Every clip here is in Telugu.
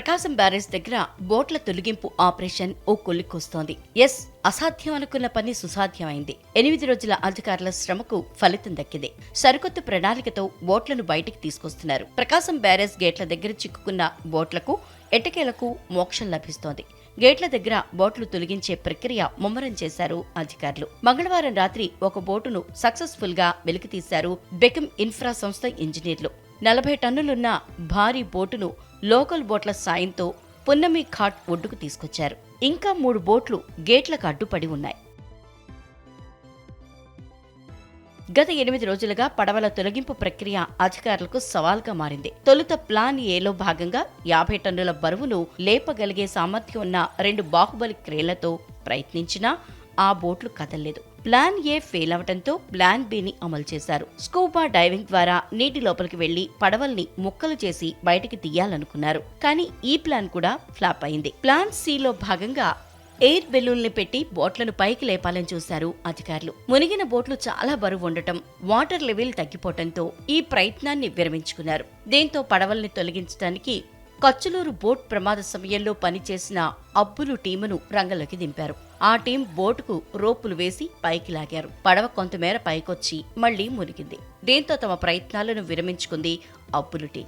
ప్రకాశం బ్యారేజ్ దగ్గర బోట్ల తొలగింపు ఆపరేషన్ ఓ కొలిక్కొస్తోంది ఎస్ అసాధ్యం అనుకున్న పని సుసాధ్యమైంది. ఎనిమిది రోజుల అధికారుల శ్రమకు ఫలితం దక్కింది. సరికొత్త ప్రణాళికతో బోట్లను బయటికి తీసుకొస్తున్నారు. ప్రకాశం బ్యారేజ్ గేట్ల దగ్గర చిక్కుకున్న బోట్లకు ఎటకేలకు మోక్షం లభిస్తోంది. గేట్ల దగ్గర బోట్లు తొలగించే ప్రక్రియ ముమ్మరం చేశారు అధికారులు. మంగళవారం రాత్రి ఒక బోటును సక్సెస్ఫుల్గా వెలికితీశారు బెకమ్ ఇన్ఫ్రా సంస్థ ఇంజనీర్లు. నలభై టన్నులున్న భారీ బోటును లోకల్ బోట్ల సాయంతో పున్నమి ఘాట్ ఒడ్డుకు తీసుకొచ్చారు. ఇంకా మూడు బోట్లు గేట్లకు అడ్డుపడి ఉన్నాయి. గత ఎనిమిది రోజులుగా పడవల తొలగింపు ప్రక్రియ అధికారులకు సవాల్గా మారింది. తొలుత ప్లాన్ ఏలో భాగంగా యాభై టన్నుల బరువును లేపగలిగే సామర్థ్యం ఉన్న రెండు బాహుబలి క్రేళ్ళతో ప్రయత్నించినా ఆ బోట్లు కదలలేదు. ప్లాన్ ఏ ఫెయిల్ అవడంతో ప్లాన్ బిని అమలు చేశారు. స్కూబా డైవింగ్ ద్వారా నీటి లోపలికి వెళ్ళి పడవల్ని ముక్కలు చేసి బయటికి తీయాలనుకున్నారు. కానీ ఈ ప్లాన్ కూడా ఫ్లాప్ అయింది. ప్లాన్ సిలో భాగంగా ఎయిర్ బెలూన్లు పెట్టి బోట్లను పైకి లేపాలని చూశారు అధికారులు. మునిగిన బోట్లు చాలా బరువు ఉండటం వాటర్ లెవెల్ తగ్గిపోవటంతో ఈ ప్రయత్నాన్ని విరమించుకున్నారు. దీంతో పడవల్ని తొలగించడానికి కచ్చులూరు బోట్ ప్రమాద సమయంలో పనిచేసిన అబ్బులు టీమును రంగంలోకి దింపారు. ఆ టీం బోటుకు రోపులు వేసి పైకి లాగారు. పడవ కొంతమేర పైకొచ్చి మళ్ళీ మునిగింది. దీంతో తమ ప్రయత్నాలను విరమించుకుంది అబ్బులు టీం.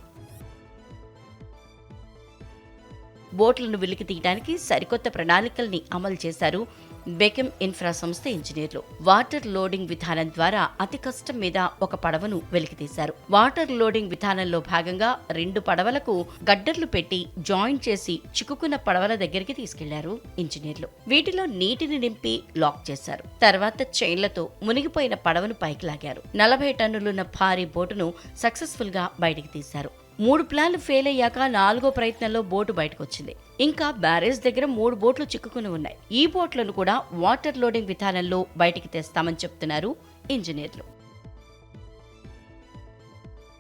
బోట్లను వెలికి తీయడానికి సరికొత్త ప్రణాళికల్ని అమలు చేశారు బెకెమ్ ఇన్ఫ్రా సంస్థ ఇంజనీర్లు. వాటర్ లోడింగ్ విధానం ద్వారా అతి కష్టం మీద ఒక పడవను వెలికితీశారు. వాటర్ లోడింగ్ విధానంలో భాగంగా రెండు పడవలకు గడ్డర్లు పెట్టి జాయింట్ చేసి చిక్కుకున్న పడవల దగ్గరికి తీసుకెళ్ళారు ఇంజనీర్లు. వీటిలో నీటిని నింపి లాక్ చేశారు. తర్వాత చైన్లతో మునిగిపోయిన పడవను పైకి లాగారు. నలభై టన్నులున్న భారీ బోటును సక్సెస్ఫుల్గా బయటికి తీశారు. మూడు ప్లాన్లు ఫెయిల్ అయ్యాక నాలుగో ప్రయత్నంలో బోటు బయటకు వచ్చింది ఇంకా బ్యారేజ్ దగ్గర మూడు బోట్లు చిక్కుకుని ఉన్నాయి. ఈ బోట్లను కూడా వాటర్ లోడింగ్ విధానంలో బయటికి తెస్తామని చెప్తున్నారు ఇంజనీర్లు.